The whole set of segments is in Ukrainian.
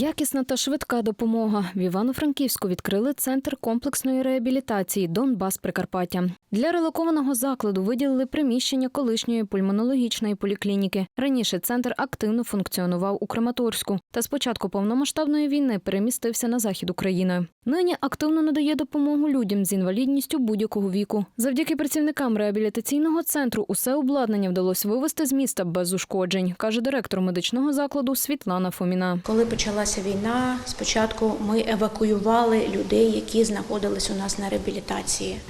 Якісна та швидка допомога. В Івано-Франківську відкрили центр комплексної реабілітації Донбас Прикарпаття. Для релокованого закладу виділили приміщення колишньої пульмонологічної поліклініки. Раніше центр активно функціонував у Краматорську та з початку повномасштабної війни перемістився на захід України. Нині активно надає допомогу людям з інвалідністю будь-якого віку. Завдяки працівникам реабілітаційного центру усе обладнання вдалося вивезти з міста без ушкоджень, каже директор медичного закладу Світлана Фоміна. Коли почалася війна, спочатку ми евакуювали людей, які знаходились у нас на реабілітації.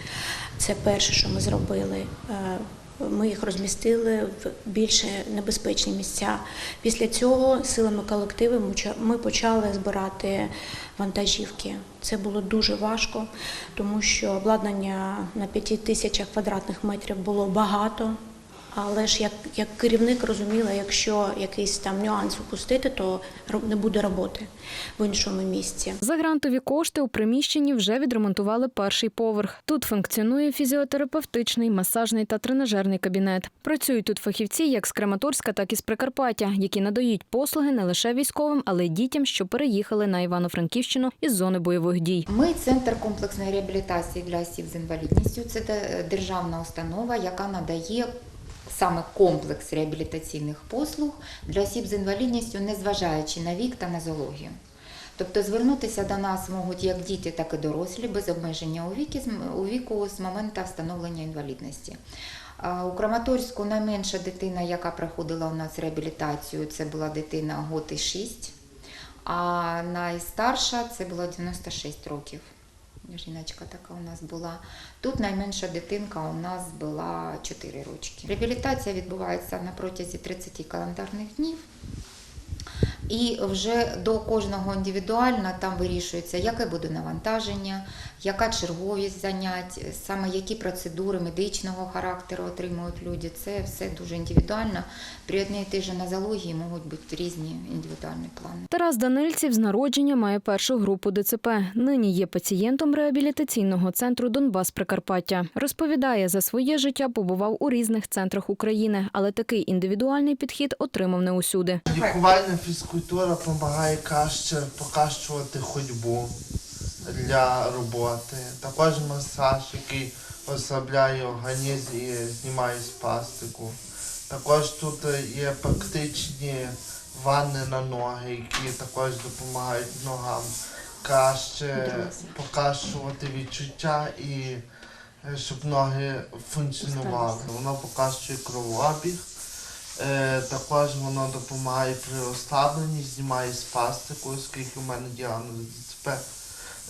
Це перше, що ми зробили. Е, Ми їх розмістили в більш небезпечні місця. Після цього силами колективу ми почали збирати вантажівки. Це було дуже важко, тому що обладнання на 5 тисячах квадратних метрів було багато. Але ж як, як керівник розуміла, якщо якийсь там нюанс упустити, то не буде роботи в іншому місці. За грантові кошти у приміщенні вже відремонтували перший поверх. Тут функціонує фізіотерапевтичний, масажний та тренажерний кабінет. Працюють тут фахівці як з Краматорська, так і з Прикарпаття, які надають послуги не лише військовим, але й дітям, що переїхали на Івано-Франківщину із зони бойових дій. Ми центр комплексної реабілітації для осіб з інвалідністю. Це державна установа, яка надає саме комплекс реабілітаційних послуг для осіб з інвалідністю, незважаючи на вік та нозологію. Тобто звернутися до нас можуть як діти, так і дорослі без обмеження у віку, у віку з моменту встановлення інвалідності. У Краматорську найменша дитина, яка проходила у нас реабілітацію, це була дитина год і 6, а найстарша це було 96 років. Жіночка така у нас була. Тут найменша дитинка у нас була 4 рочки. Реабілітація відбувається на протязі 30 календарних днів. І вже до кожного індивідуально там вирішується, яке буде навантаження, яка черговість занять, саме які процедури медичного характеру отримують люди. Це все дуже індивідуально. При одній і тій же нозології можуть бути різні індивідуальні плани. Тарас Данильців з народження має першу групу ДЦП. Нині є пацієнтом реабілітаційного центру Донбас Прикарпаття. Розповідає, за своє життя побував у різних центрах України, але такий індивідуальний підхід отримав не усюди. Лікувальна фізкультура допомагає краще покращувати ходьбу для роботи. Також масаж, який ослабляє організм і знімає спастику. Також тут є практичні ванни на ноги, які також допомагають ногам краще покращувати відчуття і е, щоб ноги функціонували. Воно покращує кровообіг. Е, також воно допомагає при ослабленні, знімає спастику, оскільки в мене діагноз ДЦП.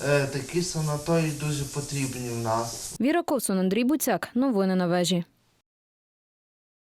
Е, такі санаторії дуже потрібні в нас. Віра Ковсон, Андрій Буцяк. Новини на вежі.